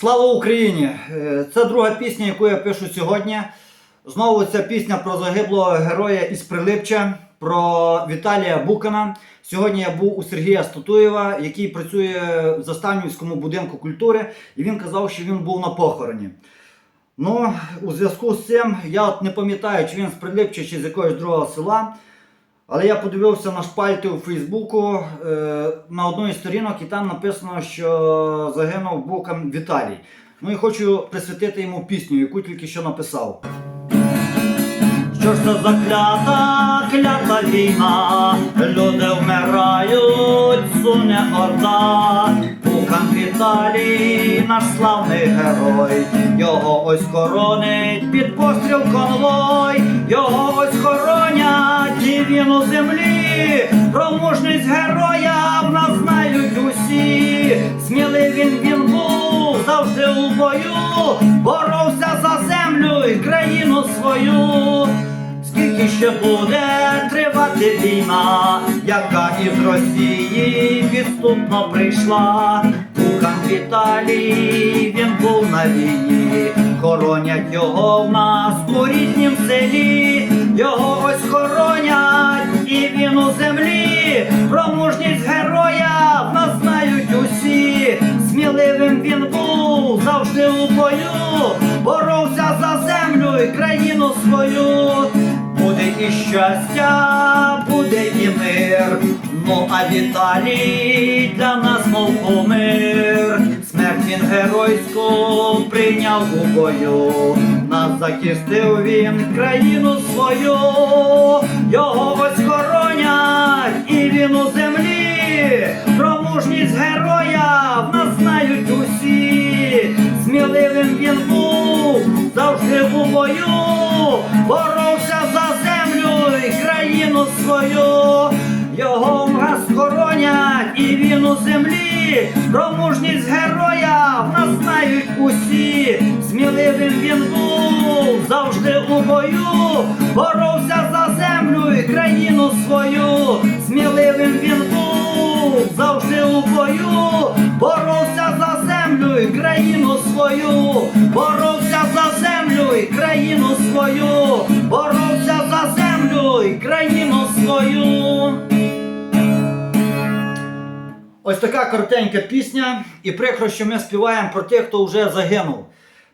Слава Україні! Е, Це друга пісня, яку я пишу сьогодні. Знову ця пісня про загиблого героя із Прилипча, про Віталія Букана. Сьогодні я був у Сергія Статуєва, який працює в Заставнівському будинку культури, і він казав, що він був на похороні. Ну, у зв'язку з цим я от не пам'ятаю, чи він з Прилипча, чи з якогось другого села. Але я подивився на шпальти у Фейсбуку е, на одній з сторінок, і там написано, що загинув Букан Віталій. Ну і хочу присвятити йому пісню, яку тільки що написав. Що ж це за клята, війна, люди вмирають, суне орда, Букан Віталій, наш славний герой, його ось коронить під постріл конвой, його ось хоронять, і він у землі, про мужність героя в нас знають усі, сміливий він був, завжди у бою, боровся за землю і країну свою. Скільки ще буде тривати війна, яка із Росії підступно прийшла? Букан Віталій, він був на війні, хоронять його в нас у ріднім селі, його ось хоронять, і він у землі, про мужність героя в нас знають усі, сміливим він був, завжди у бою, боровся за землю і країну свою. Буде і щастя, буде і мир. Ну а Віталій для нас мов кумир. Смерть він геройську прийняв у бою. Захистив він країну свою. Його ось хоронять, і він у землі. Про мужність героя в нас знають усі. Сміливим він був, завжди у бою. Боровся за землю і країну свою. Його в нас хоронять, і він у землі. Про мужність героя в нас знають усі. Сміливим він був, завжди у бою. Боровся за землю і країну свою. Сміливим він був, завжди у бою. Боровся за землю і країну свою. Боровся за землю і країну свою. Боровся за землю і країну свою. Ось така коротенька пісня, і прикро, що ми співаємо про тих, хто вже загинув.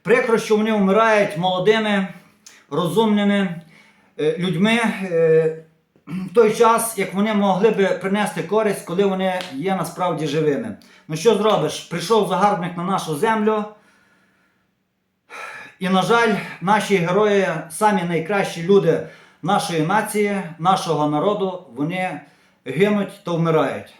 Прикро, що вони вмирають молодими, розумними е, людьми е, в той час, як вони могли би принести користь, коли вони є насправді живими. Ну що зробиш? Прийшов загарбник на нашу землю. І, на жаль, наші герої, самі найкращі люди нашої нації, нашого народу, вони гинуть та вмирають.